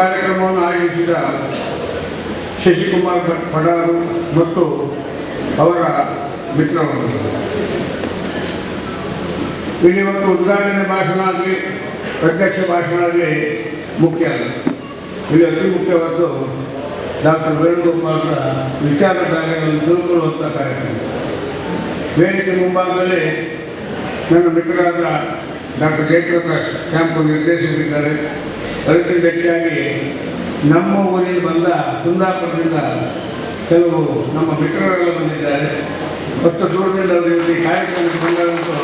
ಕಾರ್ಯಕ್ರಮವನ್ನು ಆಯೋಜಿಸಿದ ಶಶಿಕುಮಾರ್ ಪಡಾರು ಮತ್ತು ಅವರ ಮಿತ್ರವರು ಇಲ್ಲಿ ಉದ್ಘಾಟನೆ ಭಾಷಣ ಆಗಲಿ ಅಧ್ಯಕ್ಷ ಭಾಷಣ ಆಗಲಿ ಮುಖ್ಯ ಇಲ್ಲಿ ಅತಿ ಮುಖ್ಯವಾದ್ದು ಡಾಕ್ಟರ್ ವೇಣುಗೋಪಾಲ್ ವಿಚಾರಧಾರೆಗಳನ್ನು ತಿಳ್ಕೊಳ್ಳುವಂಥ ಕಾರ್ಯಕ್ರಮ. ವೇದಿಕೆ ಮುಂಭಾಗದಲ್ಲಿ ನನ್ನ ಮಿತ್ರರಾದ ಡಾಕ್ಟರ್ ಜಯಪ್ರಕಾಶ್, ಕ್ಯಾಂಪು ನಿರ್ದೇಶಕರಿದ್ದಾರೆ. ಅದಕ್ಕಿಂತ ಹೆಚ್ಚಾಗಿ ನಮ್ಮ ಊರಿಗೆ ಬಂದ ಕುಂದಾಪುರದಿಂದ ಕೆಲವು ನಮ್ಮ ಮಿತ್ರರೆಲ್ಲ ಬಂದಿದ್ದಾರೆ. ಮತ್ತು ದೂರದಿಂದ ಅವರು ಈ ಕಾರ್ಯಕ್ರಮಕ್ಕೆ ಬಂದಂತೂ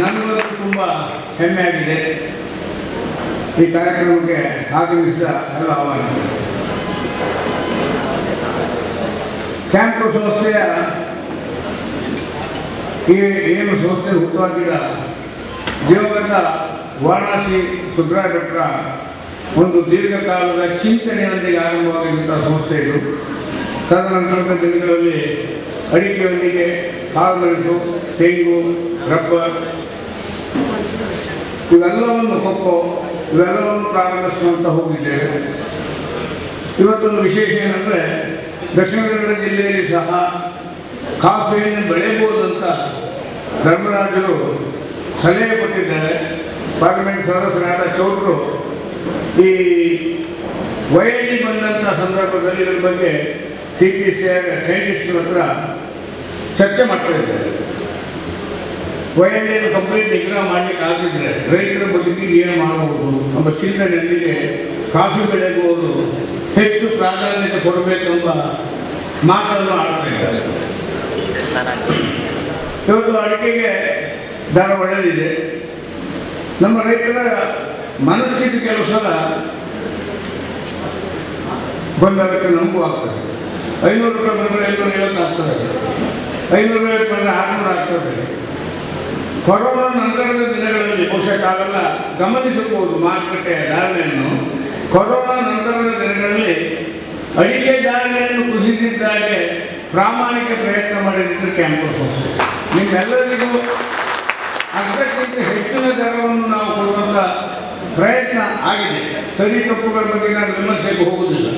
ನನಗಂತೂ ತುಂಬ ಹೆಮ್ಮೆ ಆಗಿದೆ. ಈ ಕಾರ್ಯಕ್ರಮಕ್ಕೆ ಆಗಮಿಸಿದ ಎಲ್ಲ ಆಹ್ವಾನ ಕ್ಯಾಂಪು ಸಂಸ್ಥೆಯ ಈ ಏನು ಸಂಸ್ಥೆ ಹುಟ್ಟುಹಾಕಿದ ದೇವಗಂಧ ವಾರಣಾಸಿ ಸುಬ್ರಾಯ ಭಟ್ರ ಒಂದು ದೀರ್ಘಕಾಲದ ಚಿಂತನೆಯೊಂದಿಗೆ ಆರಂಭವಾಗಿರುವಂತಹ ಸಂಸ್ಥೆ ಇದು. ತದನಂತರದ ದಿನಗಳಲ್ಲಿ ಅಡಿಕೆಯೊಂದಿಗೆ ಕಾಳುಮೆಣಸು ತೆಂಗು, ರಬ್ಬರ್, ಇವೆಲ್ಲವನ್ನು ಕೊಕ್ಕೋ, ಇವೆಲ್ಲವನ್ನು ಪ್ರಾರಂಭಿಸುವಂತ ಹೋಗಿದ್ದೇವೆ ಇವತ್ತೊಂದು ವಿಶೇಷ ಏನಂದರೆ ದಕ್ಷಿಣ ಕನ್ನಡ ಜಿಲ್ಲೆಯಲ್ಲಿ ಸಹ ಕಾಫಿಯನ್ನು ಬೆಳೆಯಬಹುದಂತ ಧರ್ಮರಾಜರು ಸಲಹೆ ಕೊಟ್ಟಿದ್ದಾರೆ. ಪಾರ್ಲಿಮೆಂಟ್ ಸದಸ್ಯರಾದ ಚೌಟ್ರು ಈ ವೈಎಲ್ಡಿ ಬಂದಂಥ ಸಂದರ್ಭದಲ್ಲಿ ಇದ್ರ ಬಗ್ಗೆ ಸಿ ಪಿ ಸಿ ಸೈಂಟಿಸ್ಟ್ರ ಹತ್ರ ಚರ್ಚೆ ಮಾಡ್ತಾ ಇದ್ದಾರೆ. ವೈಎಲ್ಡಿಯನ್ನು ಕಂಪ್ಲೀಟ್ ನಿಗ್ರಹ ಮಾಡಲಿಕ್ಕೆ ಆಗಿದ್ರೆ ರೈತರ ಬದುಕಿಗೆ ಏನು ಮಾಡಬಹುದು ಎಂಬ ಚಿಂತನೆಯೊಂದಿಗೆ ಕಾಫಿ ಬೆಳೆಯುವುದು ಹೆಚ್ಚು ಪ್ರಾಧಾನ್ಯತೆ ಕೊಡಬೇಕೆಂಬ ಮಾತನ್ನು ಆಡ್ತಾ ಇದ್ದಾರೆ. ಇವತ್ತು ಅಡಿಕೆಗೆ ದರ ಒಳ್ಳೆಯದಿದೆ ನಮ್ಮ ರೈತರ ಮನಸ್ಥಿತಿ ಕೆಲವು ಸಲ ಬಂದಕ್ಕೆ ನಮಗೂ ಆಗ್ತದೆ. ಐನೂರು ರೂಪಾಯಿ ಬಂದರೆ ಐನೂರ ಐವತ್ತು ಆಗ್ತದೆ. ಐನೂರ ಐವತ್ತು ಬಂದರೆ ಆರುನೂರು ಆಗ್ತದೆ. ಕೊರೋನಾ ನಂತರದ ದಿನಗಳಲ್ಲಿ ಬಹುಶಃ ತಾವೆಲ್ಲ ಗಮನಿಸಬಹುದು ಮಾರುಕಟ್ಟೆಯ ಧಾರಣೆಯನ್ನು. ಕೊರೋನಾ ನಂತರದ ದಿನಗಳಲ್ಲಿ ಅಡಿಕೆ ಧಾರಣೆಯನ್ನು ಕುಸಿದಿದ್ದಾಗೆ ಪ್ರಾಮಾಣಿಕ ಪ್ರಯತ್ನ ಮಾಡಿದ್ದು ಕ್ಯಾಂಪಸ್ ನಿಮ್ಮೆಲ್ಲರಿಗೂ ಅರ್ಧಕ್ಕಿಂತ ಹೆಚ್ಚಿನ ದರವನ್ನು ನಾವು ಕೊಡುವಂಥ ಪ್ರಯತ್ನ ಆಗಿದೆ. ಸರಿ ತಪ್ಪುಗಳ ಬಗ್ಗೆ ನಾನು ವಿಮರ್ಶೆಗೆ ಹೋಗುವುದಿಲ್ಲ.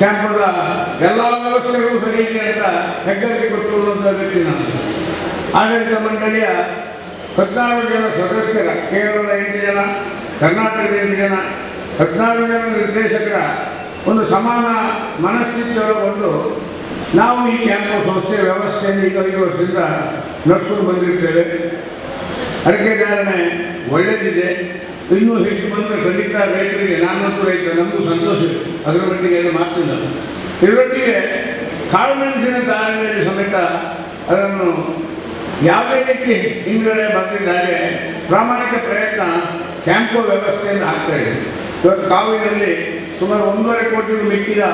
ಕ್ಯಾಂಪದ ಎಲ್ಲ ವ್ಯವಸ್ಥೆಗಳು ಸರಿ ಇದೆ ಅಂತ ಹೆಗ್ಗಳಿಕೆ ಕೊಟ್ಟಿರುವಂಥ ವ್ಯಕ್ತಿ ನಾನು. ಆಡಳಿತ ಮಂಡಳಿಯ ಹದಿನಾರು ಜನ ಸದಸ್ಯರ, ಕೇರಳದ ಎಂಟು ಜನ, ಕರ್ನಾಟಕದ ಎಂಟು ಜನ, ಹದಿನಾರು ಜನ ನಿರ್ದೇಶಕರ ಒಂದು ಸಮಾನ ಮನಸ್ಥಿತಿಯೊಳಗೊಂಡು ನಾವು ಈ ಕ್ಯಾಂಪಸ್ ಸಂಸ್ಥೆಯ ವ್ಯವಸ್ಥೆಯನ್ನು ಈಗ ಐದು ವರ್ಷದಿಂದ ನಡೆಸ್ಕೊಂಡು ಬಂದಿರ್ತೇವೆ. ಅಡಿಕೆ ಒಳ್ಳೆಯದಿದೆ ಇನ್ನೂ ಹೆಚ್ಚು ಬಂದರೆ ಖಂಡಿತ ರೈತರಿಗೆ ನಾನಂತೂ ರೈತ ನಮಗೂ ಸಂತೋಷ ಇದೆ. ಅದರ ಮಟ್ಟಿಗೆ ಏನು ಮಾಡ್ತಿಲ್ಲ ಇದರೊಟ್ಟಿಗೆ ಕಾಳುಮೆಣಸಿನ ಧಾರಣೆಯಲ್ಲಿ ಸಮೇತ ಅದನ್ನು ಯಾವುದೇ ರೀತಿ ಹಿಂದುಗಡೆ ಬರ್ತಿದ್ದಾರೆ, ಪ್ರಾಮಾಣಿಕ ಪ್ರಯತ್ನ ಕ್ಯಾಂಪೋ ವ್ಯವಸ್ಥೆಯಿಂದ ಆಗ್ತಾ ಇದೆ. ಇವತ್ತು ಕಾವಿನಲ್ಲಿ ಸುಮಾರು ಒಂದೂವರೆ ಕೋಟಿ ಮಿಕ್ಕಿದ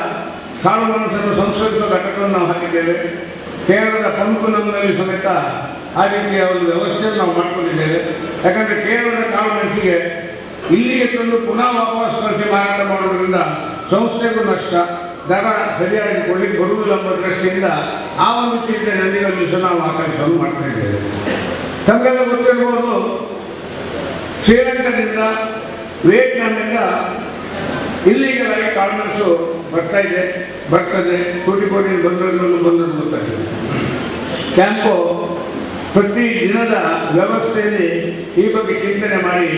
ಕಾಳು ಮೆಣಸನ್ನು ಸಂಸ್ಕರಿಸುವ ಘಟಕವನ್ನು ನಾವು ಹಾಕಿದ್ದೇವೆ. ಕೇರಳದ ಪಂಪುನಂನಲ್ಲಿ ಸಮೇತ ಆ ರೀತಿಯ ಒಂದು ವ್ಯವಸ್ಥೆಯನ್ನು ನಾವು ಮಾಡಿಕೊಂಡಿದ್ದೇವೆ. ಯಾಕಂದರೆ ಕೇರಳದ ಕಾಳು ಇಲ್ಲಿಗೆ ತಂದು ಪುನಃ ವಾಪಸ್ ಕಳಿಸಿ ಮಾರಾಟ ಮಾಡೋದ್ರಿಂದ ಸಂಸ್ಥೆಗೂ ನಷ್ಟ. ದರ ಸರಿಯಾಗಿ ಕೊಡಲಿಕ್ಕೆ ಬರುವುದಿಲ್ಲ ಎಂಬ ದೃಷ್ಟಿಯಿಂದ ಆ ಒಂದು ಚಿಂತನೆಯೊಂದಿಗೆ ಸಹ ನಾವು ಆಕರ್ಷಣೆ ಮಾಡ್ತಾ ಇದ್ದೇವೆ. ತಮಗೆಲ್ಲ ಗೊತ್ತಿರ್ಬೋದು, ಶ್ರೀಲಂಕಾದಿಂದ, ವಿಯೆಟ್ನಾಮಿಂದ ಇಲ್ಲಿಗೆ ಕಾಳುಮೆಣಸು ಬರ್ತಾ ಇದೆ, ಬರ್ತದೆ. ಕೋಟಿ ಕೋಟಿ ಬಂದದ್ದು ಬಂದದ್ದು ಬರ್ತಾ ಕ್ಯಾಂಪು ಪ್ರತಿ ದಿನದ ವ್ಯವಸ್ಥೆಯಲ್ಲಿ ಈ ಬಗ್ಗೆ ಚಿಂತನೆ ಮಾಡಿ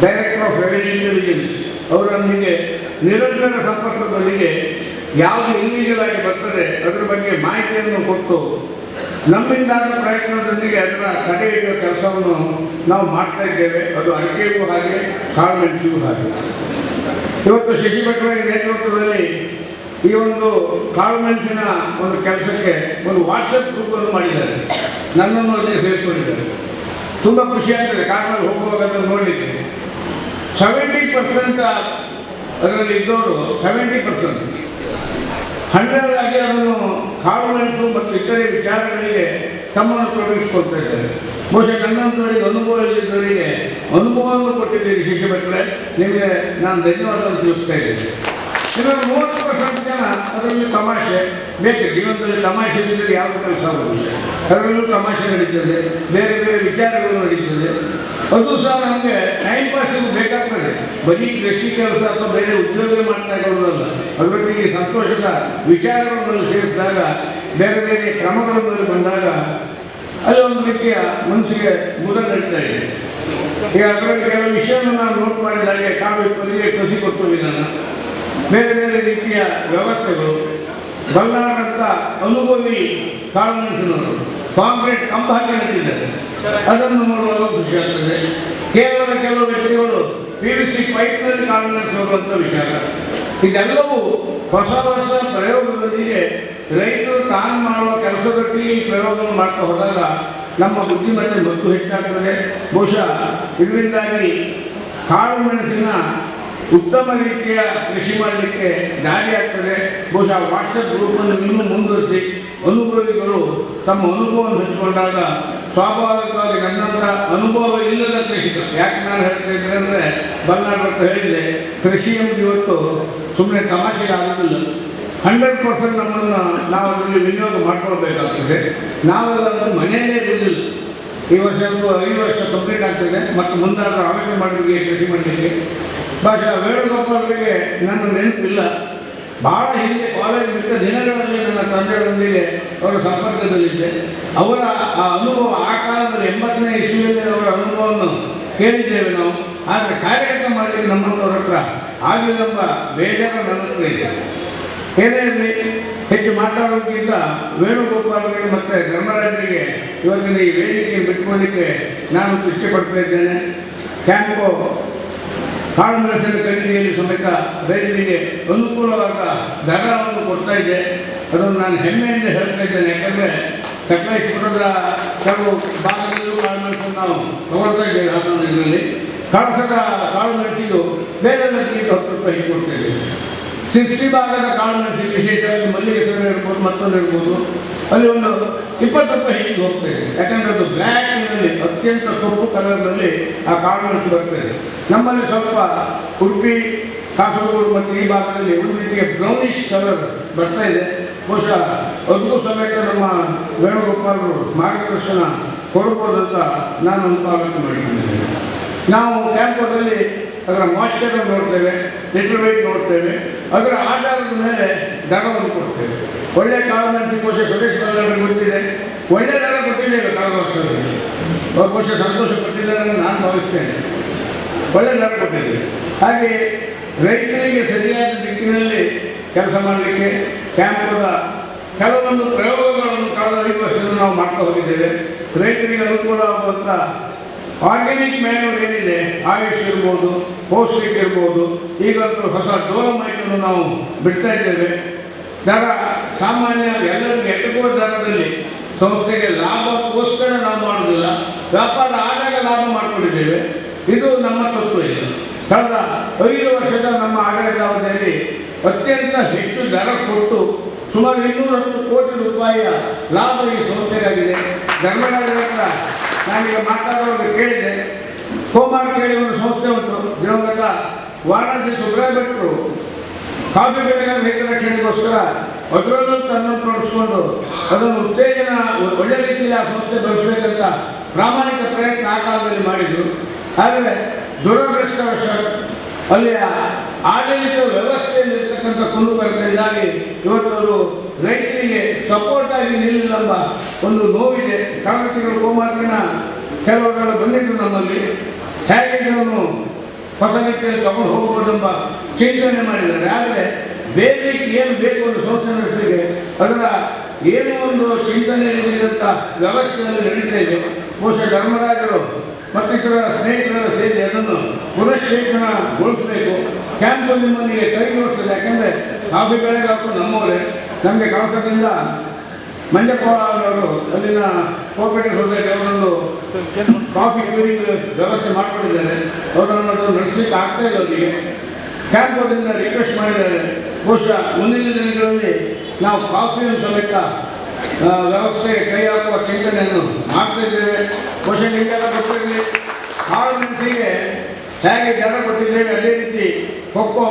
ಡೈರೆಕ್ಟರ್ ಆಫ್ ರೆವಿನ್ಯೂ ಇಂಟೆಲಿಜೆನ್ಸ್ ಅವರೊಂದಿಗೆ ನಿರಂತರ ಸಂಪರ್ಕದೊಂದಿಗೆ ಯಾವುದು ಇಲ್ಲಿಗಲ್ ಆಗಿ ಬರ್ತದೆ ಅದರ ಬಗ್ಗೆ ಮಾಹಿತಿಯನ್ನು ಕೊಟ್ಟು ನಮ್ಮಿಂದಾದ ಪ್ರಯತ್ನದೊಂದಿಗೆ ಅದರ ತಡೆ ಹಿಡಿಯುವ ಕೆಲಸವನ್ನು ನಾವು ಮಾಡ್ತಾ ಇದ್ದೇವೆ. ಅದು ಅಡಿಕೆಗೂ ಹಾಗೆ ಕಾಳುಮೆಣಸಿಗೂ ಹಾಗೆ. ಇವತ್ತು ಶಶಿ ಭಟ್ರ ನೇತೃತ್ವದಲ್ಲಿ ಈ ಒಂದು ಕಾಳುಮೆಣಸಿನ ಒಂದು ಕೆಲಸಕ್ಕೆ ಒಂದು ವಾಟ್ಸಪ್ ಗ್ರೂಪನ್ನು ಮಾಡಿದ್ದಾರೆ. ನನ್ನನ್ನು ಅಲ್ಲಿ ಸೇರಿಸ್ಕೊಂಡಿದ್ದಾರೆ ತುಂಬ ಖುಷಿ ಆಗ್ತದೆ. ಕಾರಲ್ಲಿ ಹೋಗುವಾಗ ಅದನ್ನು ಸೆವೆಂಟಿ ಪರ್ಸೆಂಟ್ ಅದರಲ್ಲಿ ಇದ್ದವರು ಸೆವೆಂಟಿ ಪರ್ಸೆಂಟ್ ಹಂಡ್ರೆಡ್ ಆಗಿ ಅದನ್ನು ಕಾರ್ಮೆಂಟ್ಸು ಮತ್ತು ಇತರೆ ವಿಚಾರಗಳಿಗೆ ತಮ್ಮನ್ನು ತೊಡಗಿಸಿಕೊಳ್ತಾ ಇದ್ದಾರೆ. ಬಹುಶಃ ನನ್ನಂತವರಿಗೆ ಅನುಭವ ಇಲ್ಲದವರಿಗೆ ಅನುಭವವನ್ನು ಕೊಟ್ಟಿದ್ದೀರಿ ಶಿಶು ಭಟ್ರೆ ನಿಮಗೆ ನಾನು ಧನ್ಯವಾದವನ್ನು ತಿಳಿಸ್ತಾ ಇದ್ದೀನಿ ಇನ್ನೊಂದು ಮೂವತ್ತು ಪರ್ಸೆಂಟ್ ಜನ ಅದರಲ್ಲಿ ತಮಾಷೆ ಬೇಕು ಜೀವನದಲ್ಲಿ ತಮಾಷೆ ಇಲ್ಲದೆ ಯಾವ ಕೆಲಸ ಆಗುವುದಿಲ್ಲ ಅದರಲ್ಲೂ ತಮಾಷೆ ನಡೀತದೆ, ಬೇರೆ ಬೇರೆ ವಿಚಾರಗಳು ನಡೀತದೆ. ಅದು ಸಹ ನಮಗೆ ಟೈಮ್ ಪಾಸಿಗೆ ಬೇಕಾಗ್ತದೆ. ಬರೀ ಕೃಷಿ ಕೆಲಸ ಅಥವಾ ಬೇರೆ ಉದ್ಯೋಗ ಮಾಡ್ತಾ ಇರೋದಲ್ಲ, ಅದರೊಟ್ಟಿಗೆ ಸಂತೋಷದ ವಿಚಾರಗಳನ್ನು ಸೇರಿದಾಗ ಬೇರೆ ಬೇರೆ ಕ್ರಮಗಳಲ್ಲಿ ಬಂದಾಗ, ಅಲ್ಲಿ ಒಂದು ರೀತಿಯ ಮನಸ್ಸಿಗೆ ಮುದ ನಡೀತಾ ಇದೆ. ಈಗ ಅದರಲ್ಲಿ ಕೆಲವು ವಿಷಯವನ್ನು ನಾನು ನೋಟ್ ಮಾಡಿದಾಗೆ ಕಾಡು ಪದವಿಗೆ ಕೃಷಿ ಕೊಟ್ಟು ವಿಧಾನ ಬೇರೆ ಬೇರೆ ರೀತಿಯ ವ್ಯವಸ್ಥೆಗಳು ಬಲ್ಲಾರಂತ ಅನುಭವಿ ಕಾಳುಮೆಣಸಿನವರು ಕಾಂಕ್ರೀಟ್ ಕಂಬ ಹಾಕಿ ನಿಂತಿದ್ದಾರೆ ಅದನ್ನು ನೋಡುವಾಗ ಖುಷಿ ಆಗ್ತದೆ. ಕೇವಲ ಕೆಲವು ವ್ಯಕ್ತಿಗಳು ಪಿ ವಿ ಸಿ ಪೈಪ್ನಲ್ಲಿ ಹೋಗುವಂಥ ವಿಚಾರ. ಇದೆಲ್ಲವೂ ಹೊಸ ಹೊಸ ಪ್ರಯೋಗದೊಂದಿಗೆ ರೈತರು ತಾನು ಮಾಡುವ ಕೆಲಸದಲ್ಲಿ ಈ ಪ್ರಯೋಗವನ್ನು ಮಾಡ್ತಾ ಹೋದಾಗ ನಮ್ಮ ಬುದ್ಧಿಮತ್ತೆ ಮತ್ತು ಹೆಚ್ಚಾಗ್ತದೆ. ಬಹುಶಃ ಇದರಿಂದಾಗಿ ಕಾಳು ಮೆಣಸಿನ ಉತ್ತಮ ರೀತಿಯ ಕೃಷಿ ಮಾಡಲಿಕ್ಕೆ ದಾರಿ ಆಗ್ತದೆ. ಬಹುಶಃ ವಾಟ್ಸಪ್ ಗ್ರೂಪನ್ನು ಇನ್ನೂ ಮುಂದುವರಿಸಿ ಅನುಭವಿಗಳು ತಮ್ಮ ಅನುಭವವನ್ನು ಹಂಚಿಕೊಂಡಾಗ ಸ್ವಾಭಾವಿಕವಾಗಿ ನನ್ನಂಥ ಅನುಭವ ಇಲ್ಲದ ಕೃಷಿಕ ಯಾಕೆ ನಾನು ಹೇಳ್ತಾ ಅಂದರೆ ಬಲ್ನಾಡ್ ಅಂತ ಹೇಳಿದೆ ಕೃಷಿ ಎಂಬುದು ಇವತ್ತು ಸುಮ್ಮನೆ ತಮಾಷೆಗೆ ಆಗುವುದಿಲ್ಲ ಹಂಡ್ರೆಡ್ ಪರ್ಸೆಂಟ್ ನಮ್ಮನ್ನು ನಾವು ಅದರಲ್ಲಿ ವಿನಿಯೋಗ ಮಾಡ್ಕೊಳ್ಬೇಕಾಗ್ತದೆ. ನಾವೆಲ್ಲ ಮನೆಯಲ್ಲೇ ಇರುವುದಿಲ್ಲ. ಈ ವರ್ಷ ಒಂದು ಐದು ವರ್ಷ ಕಂಪ್ಲೀಟ್ ಆಗ್ತದೆ. ಮತ್ತು ಮುಂದಾದರೂ ಆಲೋಚನೆ ಮಾಡಿದ್ವಿ, ಕೃಷಿ ಮಾಡಲಿಕ್ಕೆ. ಭಾಷಾ, ವೇಣುಗೋಪಾಲರಿಗೆ ನನ್ನ ನೆನಪಿಲ್ಲ. ಭಾಳ ಹಿಂದೆ ಕಾಲೇಜ್ ಬಿಟ್ಟ ದಿನಗಳಲ್ಲಿ ನನ್ನ ತಂದೆಯೊಂದಿಗೆ ಅವರ ಸಂಪರ್ಕದಲ್ಲಿದ್ದೆ. ಅವರ ಆ ಅನುಭವ ಆ ಕಾಲದಲ್ಲಿ ಎಂಬತ್ತನೇ ಇಸ್ವಿಯಲ್ಲಿ ಅವರ ಅನುಭವವನ್ನು ಕೇಳಿದ್ದೇವೆ ನಾವು. ಆದರೆ ಕಾರ್ಯಕ್ರಮ ಮಾಡಲಿಕ್ಕೆ ನಮ್ಮಂಥವ್ರ ಹತ್ರ ಆಗಲಿಲ್ಲ ಬೇಜಾರ ನನ್ನ ಹತ್ರ ಇದೆ. ಏನೇ ಇರಲಿ, ಹೆಚ್ಚು ಮಾತಾಡೋದಕ್ಕಿಂತ ವೇಣುಗೋಪಾಲರಿಗೆ ಮತ್ತು ಧರ್ಮರಾಜರಿಗೆ ಇವತ್ತಿನ ಈ ವೇದಿಕೆ ಬಿಟ್ಕೊಳ್ಳಿಕ್ಕೆ ನಾನು ಖುಷಿ ಪಡ್ತಾ ಇದ್ದೇನೆ. ಕ್ಯಾಂಪು ಕಾಳು ಮೆಣಸಿನ ಖರೀದಿಯಲ್ಲಿ ಸಮೇತ ರೈತರಿಗೆ ಅನುಕೂಲವಾದ ದರವನ್ನು ಕೊಡ್ತಾ ಇದೆ. ಅದನ್ನು ನಾನು ಹೆಮ್ಮೆಯಿಂದ ಹೇಳ್ತಾ ಇದ್ದೇನೆ. ಯಾಕಂದರೆ ಸಕಲೇಶ್ಪುರದ ಕೆಲವು ಭಾಗದಲ್ಲೂ ಕಾಳು ಮೆಣಸನ್ನು ನಾವು ತಗೊಳ್ತಾ ಇದ್ದೇವೆ ಹನ್ನೊಂದು ಇದರಲ್ಲಿ ಕಳಸದ ಕಾಳುಮೆಣಸಿಗೂ ಬೇರೆ ರೈತರಿಗೆ ಹತ್ತು ರೂಪಾಯಿ ಕೊಡ್ತೇವೆ ಸಿರ್ಸಿ ಭಾಗದ ಕಾಳು ಮೆಣಸಿಗೆ ವಿಶೇಷವಾಗಿ ಮಲ್ಲಿಗೆ ಇರ್ಬೋದು, ಮತ್ತೊಂದು ಇರ್ಬೋದು. ಅಲ್ಲಿ ಒಂದು ಇಪ್ಪತ್ತು ರೂಪಾಯಿ ಹೇಗೆ ಹೋಗ್ತದೆ? ಯಾಕಂದರೆ ಅದು ಬ್ಲ್ಯಾಕ್ನಲ್ಲಿ ಅತ್ಯಂತ ಕಪ್ಪು ಕಲರ್ನಲ್ಲಿ ಆ ಕಾಳು ಮೆಣಸು ನಮ್ಮಲ್ಲಿ ಸ್ವಲ್ಪ ಉಡುಪಿ, ಕಾಸರಗೋಡು ಮತ್ತು ಈ ಭಾಗದಲ್ಲಿ ಒಂದು ರೀತಿಯ ಬ್ರೌನಿಶ್ ಕಲರ್ ಬರ್ತಾ ಇದೆ. ಬಹುಶಃ ಅದಕ್ಕೂ ಸಮೇತ ನಮ್ಮ ವೇಣುಗೋಪಾಲರು ಮಾರ್ಗದರ್ಶನ ಕೊಡ್ಬೋದಂತ ನಾನು ಒಂದು ಪಾಲನೆ ಮಾಡಿಕೊಂಡಿದ್ದೇನೆ. ನಾವು ಕ್ಯಾಂಪದಲ್ಲಿ ಅದರ ಮಾಯ್ಶ್ಚರ್ ನೋಡ್ತೇವೆ weight ನೋಡ್ತೇವೆ, ಅದರ ಆಧಾರದ ಮೇಲೆ ದರವನ್ನು ಕೊಡ್ತೇವೆ. ಒಳ್ಳೆ ಕಾಲದಲ್ಲಿ ಕೋಶ ಸ್ವದೇಶ ಗೊತ್ತಿದೆ ಒಳ್ಳೆ ದರ ಕೊಟ್ಟಿದ್ದೇವೆ ಕಾಲ ವರ್ಷದಲ್ಲಿ? ಅವ್ರು ಸಂತೋಷ ಪಟ್ಟಿದ್ದಾರೆ ಅಂತ ನಾನು ಭಾವಿಸ್ತೇನೆ. ಒಳ್ಳೆ ದರ ಕೊಟ್ಟಿದ್ದೇವೆ ಹಾಗೆ ರೈತರಿಗೆ ಸರಿಯಾದ ದಿಕ್ಕಿನಲ್ಲಿ ಕೆಲಸ ಮಾಡಲಿಕ್ಕೆ ಕ್ಯಾಂಪದ ಕೆಲವೊಂದು ಪ್ರಯೋಗಗಳನ್ನು ಕಾಲದಲ್ಲಿ ವರ್ಷದಿಂದ ನಾವು ಮಾಡ್ತಾ ಹೋಗಿದ್ದೇವೆ. ರೈತರಿಗೆ ಅನುಕೂಲವಾಗುವಂಥ ಆರ್ಗ್ಯಾನಿಕ್ ಮ್ಯಾನ್ಯೂರ್ ಏನಿದೆ, ಆಯುಷ್ ಇರ್ಬೋದು, ಪೌಷ್ಟಿಕ ಇರ್ಬೋದು, ಈಗಂತೂ ಹೊಸ ಡೋಲಮೈಟನ್ನು ನಾವು ಬಿಡ್ತಾ ಇದ್ದೇವೆ. ದರ ಸಾಮಾನ್ಯ ಎಲ್ಲರಿಗೂ ಎಟಕುವ ದರದಲ್ಲಿ ಸಂಸ್ಥೆಗೆ ಲಾಭಕ್ಕೋಸ್ಕರ ನಾವು ಮಾಡೋದಿಲ್ಲ ವ್ಯಾಪಾರ ಆದಾಗ ಲಾಭ ಮಾಡಿಕೊಂಡಿದ್ದೇವೆ. ಇದು ನಮ್ಮ ತತ್ವ ಇದೆ. ಕಳೆದ ಐದು ವರ್ಷದ ನಮ್ಮ ಆಡಳಿತಾವಧಿಯಲ್ಲಿ ಅತ್ಯಂತ ಹೆಚ್ಚು ದರ ಕೊಟ್ಟು ಸುಮಾರು ಇನ್ನೂರ ಹತ್ತು ಕೋಟಿ ರೂಪಾಯಿಯ ಲಾಭ ಈ ಸಂಸ್ಥೆಗಾಗಿದೆ. ಧರ್ಮರಾಜರ ಹತ್ರ ನಾನೀಗ ಮಾತಾಡೋದು ಕೇಳಿದೆ ಕೋಮಾರ್ ಕೇಳಿ ಒಂದು ಸಂಸ್ಥೆ ಉಂಟು, ದಿವಂಗತ ವಾರಾಣಸಿ ಸುಬ್ರಾಯ ಭಟ್ರು ಕಾಫಿ ಬೆಳೆಗಳ ಹಿತರಕ್ಷಣೆಗೋಸ್ಕರ ಅದರಲ್ಲೂ ತನ್ನನ್ನು ಅದನ್ನು ಉತ್ತೇಜನ, ಒಳ್ಳೆ ರೀತಿಯಲ್ಲಿ ಆ ಸಂಸ್ಥೆ ಬೆಳೆಸಬೇಕಂತ ಪ್ರಾಮಾಣಿಕ ಪ್ರಯತ್ನ ಆ ಕಾಲದಲ್ಲಿ ಮಾಡಿದ್ರು. ಆದರೆ ದುರದೃಷ್ಟವಶ ಅಲ್ಲಿಯ ಆಡಳಿತ ವ್ಯವಸ್ಥೆಯಲ್ಲಿ ಇರ್ತಕ್ಕಂಥ ಕುಂದುಕೊರತೆಯಿಂದಾಗಿ ಇವತ್ತು ಅವರು ರೈತರಿಗೆ ಸಪೋರ್ಟ್ ಆಗಿ ನಿಲ್ಲಿಲ್ಲ ಒಂದು ನೋವಿದೆ. ಕಾಂಗ್ರೆಸ್ಗಳು ಗೋಮಾತಿನ ಕೆಲವರು ಬಂದಿದ್ದರು ನಮ್ಮಲ್ಲಿ. ಹೇಗೆ ಇವನು ಹೊಸ ರೀತಿಯಲ್ಲಿ ತಗೊಂಡು ಹೋಗ್ಬೋದೆಂಬ ಚಿಂತನೆ ಮಾಡಿದ್ದಾರೆ. ಆದರೆ ಬೇರೆ ಏನು ಬೇಕು ಒಂದು ಸಂಸ್ಥೆ ಅದರ ಏನು ಒಂದು ಚಿಂತನೆ ಅಂತ ವ್ಯವಸ್ಥೆಯಲ್ಲಿ ನಡೀತಾ ಇದೆ ಬಹುಶಃ ಧರ್ಮರಾಜರು ಮತ್ತಿತರ ಸ್ನೇಹಿತರ ಸೇರಿ ಅದನ್ನು ಪುನಶ್ಚೇತನಗೊಳಿಸಬೇಕು ಕ್ಯಾಂಪು ಕೈ ಜೋಡಿಸ್ತದೆ ಯಾಕೆಂದರೆ ಕಾಫಿ ಬೆಳೆಗಾಕು ನಮ್ಮವರೇ. ನಮಗೆ ಕಳಸದಿಂದ ಮಂಜಪ್ಪ ಅವರು ಅಲ್ಲಿನ ಕೋಪರೇಟಿವ್ ಸೊಸೈಟಿ ಅವರೊಂದು ಕಾಫಿ ಕ್ಯೂರಿಂಗ್ ವ್ಯವಸ್ಥೆ ಮಾಡಿಕೊಂಡಿದ್ದಾರೆ. ಅವರನ್ನು ನಡೆಸಲಿಕ್ಕೆ ಆಗ್ತಾ ಇಲ್ಲ ಅವರಿಗೆ. ಕ್ಯಾಂಪದಿಂದ ರಿಕ್ವೆಸ್ಟ್ ಮಾಡಿದ್ದಾರೆ. ಬಹುಶಃ ಮುಂದಿನ ದಿನಗಳಲ್ಲಿ ನಾವು ಕಾಫಿಯನ್ನು ಸಮೇತ ಆ, ವ್ಯವಸ್ಥೆಗೆ ಕೈ ಹಾಕುವ ಚಿಂತನೆಯನ್ನು ಮಾಡ್ತಾ ಇದ್ದೇವೆ ಬಹುಶಃ ನಿಮಗೆಲ್ಲ ಗೊತ್ತಿರಲಿ ಕಾಳು ಮೆಣಸಿಗೆ ಹೇಗೆ ಜನ ಕೊಟ್ಟಿದ್ದೇವೆ ಅದೇ ರೀತಿ ಖೋಖೋ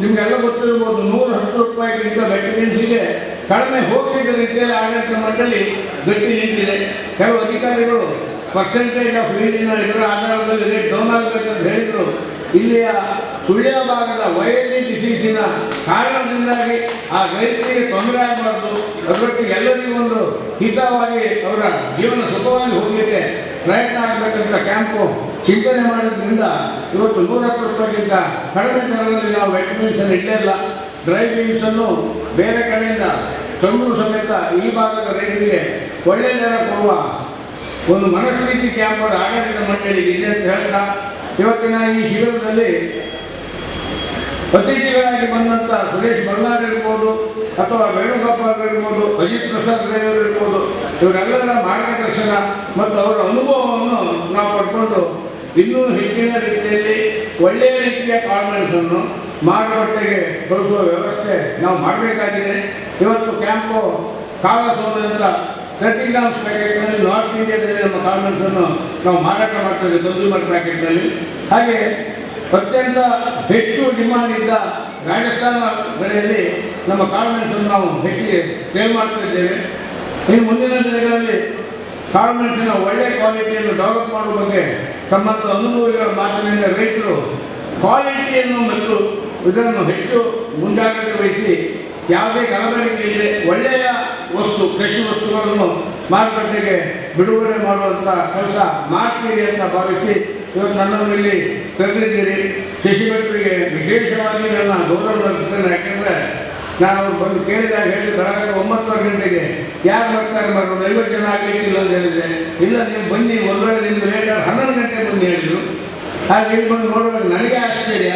ನಿಮಗೆಲ್ಲ ಗೊತ್ತಿರ್ಬೋದು ನೂರ ಹತ್ತು ರೂಪಾಯಿಗಿಂತ ಮೆಟ್ಟಿನಿಸಿಗೆ ಕಡಿಮೆ ಹೋಗಿದ್ದ ರೀತಿಯಲ್ಲಿ ಆಡಳಿತ ಮಂಡಳಿ ಗಟ್ಟಿ ನಿಂತಿದೆ. ಕೆಲವು ಅಧಿಕಾರಿಗಳು ಪರ್ಸೆಂಟೇಜ್ ಆಫ್ ಈಲ್ಡಿನ ಇದರ ಆಧಾರದಲ್ಲಿ ರೇಟ್ ಡೌನ್ ಆಗಬೇಕಂತ ಹೇಳಿದರು. ಇಲ್ಲಿಯ ಸುಳ್ಯ ಭಾಗದ ವೈರಲಿ ಡಿಸೀಸಿನ ಕಾರಣದಿಂದಾಗಿ ಆ ರೈತರಿಗೆ ತೊಂದರೆ ಆಗಬಾರ್ದು. ಅದರೊಟ್ಟಿಗೆ ಎಲ್ಲರಿಗೂ ಒಂದು ಹಿತವಾಗಿ ಅವರ ಜೀವನ ಸುಖವಾಗಿ ಹೋಗಲಿಕ್ಕೆ ಪ್ರಯತ್ನ ಆಗಬೇಕಂತ ಕ್ಯಾಂಪು ಚಿಂತನೆ ಮಾಡೋದ್ರಿಂದ ಇವತ್ತು ನೂರ ಹತ್ತು ರೂಪಾಯಿಗಿಂತ ಕಡಿಮೆ ದರದಲ್ಲಿ ನಾವು ವೆಟ್ ಇಡಲೇ ಇಲ್ಲ. ಡ್ರೈ ಬೀನ್ಸನ್ನು ಬೇರೆ ಕಡೆಯಿಂದ ತಂದು ಸಮೇತ ಈ ಭಾಗದ ರೈತರಿಗೆ ಒಳ್ಳೆಯ ದರ ಕೊಡುವ ಒಂದು ಮನಸ್ಥಿತಿ ಕ್ಯಾಂಪ್ ಆಡಳಿತ ಮಂಡಳಿಗೆ ಇದೆ ಅಂತ ಹೇಳ್ತಾ, ಇವತ್ತಿನ ಈ ಶಿಬಿರದಲ್ಲಿ ಅತಿಥಿಗಳಾಗಿ ಬಂದಂಥ ಸುರೇಶ್ ಬಲ್ಲಾರ್ ಇರ್ಬೋದು ಅಥವಾ ವೇಣುಗೋಪಾಲ್ ಇರ್ಬೋದು, ಅಜಿತ್ ಪ್ರಸಾದ್ ರೇವರ್ ಇರ್ಬೋದು, ಇವರೆಲ್ಲರ ಮಾರ್ಗದರ್ಶನ ಮತ್ತು ಅವರ ಅನುಭವವನ್ನು ನಾವು ಪಡ್ಕೊಂಡು ಇನ್ನೂ ಹೆಚ್ಚಿನ ರೀತಿಯಲ್ಲಿ ಒಳ್ಳೆಯ ರೀತಿಯ ಕಾನ್ಫಿಡೆನ್ಸನ್ನು ಮಾರುಕಟ್ಟೆಗೆ ಬರುವ ವ್ಯವಸ್ಥೆ ನಾವು ಮಾಡಬೇಕಾಗಿದೆ. ಇವತ್ತು ಕ್ಯಾಂಪು ಕಾಲ ಸೋದಂತ ತರ್ಟಿ ಗ್ರಾಮ್ಸ್ ಪ್ಯಾಕೆಟ್ನಲ್ಲಿ ನಾರ್ತ್ ಇಂಡಿಯಾದಲ್ಲಿ ನಮ್ಮ ಕಾನ್ಫಿಡೆನ್ಸನ್ನು ನಾವು ಮಾರಾಟ ಮಾಡ್ತೇವೆ ಕನ್ಸ್ಯೂಮರ್ ಪ್ಯಾಕೆಟ್ನಲ್ಲಿ. ಹಾಗೆ ಅತ್ಯಂತ ಹೆಚ್ಚು ಡಿಮಾಂಡ್ ಇದ್ದ ರಾಜಸ್ಥಾನ ಬೆಳೆಯಲ್ಲಿ ನಮ್ಮ ಕಾಳುಮೆಣಸನ್ನು ನಾವು ಹೆಚ್ಚಿಗೆ ಸೇಲ್ ಮಾಡ್ತಿದ್ದೇವೆ ಇನ್ನು ಮುಂದಿನ ದಿನಗಳಲ್ಲಿ ಕಾಳುಮೆಣಸಿನ ಒಳ್ಳೆಯ ಕ್ವಾಲಿಟಿಯನ್ನು ಡೆವಲಪ್ ಮಾಡುವ ಬಗ್ಗೆ ತಮ್ಮ ಅನುಭವಿಗಳ ಮಾತಿನಿಂದ ರೈತರು ಕ್ವಾಲಿಟಿಯನ್ನು ಮತ್ತು ಇದನ್ನು ಹೆಚ್ಚು ಮುಂಜಾಗ್ರತೆ ವಹಿಸಿ ಯಾವುದೇ ಕಲಬೆರಕೆ ಒಳ್ಳೆಯ ವಸ್ತು, ಕೃಷಿ ವಸ್ತುಗಳನ್ನು ಮಾರುಕಟ್ಟೆಗೆ ಬಿಡುಗಡೆ ಮಾಡುವಂಥ ಕೆಲಸ ಮಾಡ್ತೀರಿ ಅಂತ ಭಾವಿಸಿ ಇವತ್ತು ಇಲ್ಲಿ ಕರೆದಿದ್ದೀರಿ ಶಶಿಭಟ್ರಿಗೆ ವಿಶೇಷವಾಗಿ ನನ್ನ ಗೌರವ ಅರ್ಪಿಸ್ತೇನೆ. ಯಾಕೆಂದರೆ ನಾನು ಅವ್ರು ಬಂದು ಕೇಳಿದಾಗ ಹೇಳಿ ಬೆಳಗ್ಗೆ ಒಂಬತ್ತುವರೆ ಗಂಟೆಗೆ ಯಾರು ಬರ್ತಾರೆ ಮಾಡೋದು ಐವತ್ತು ಜನ ಆಗಲಿಕ್ಕಿಲ್ಲ ಅಂತ ಹೇಳಿದೆ ಇಲ್ಲ ನೀವು ಬನ್ನಿ, ಒಂದೂವರೆ ದಿನ ಲೇಟ್ ಹನ್ನೊಂದು ಗಂಟೆ ಬಂದು ಹೇಳಿದರು. ಹಾಗೆ ಇಲ್ಲಿ ಬಂದು ನೋಡುವಾಗ ನನಗೆ ಆಶ್ಚರ್ಯ.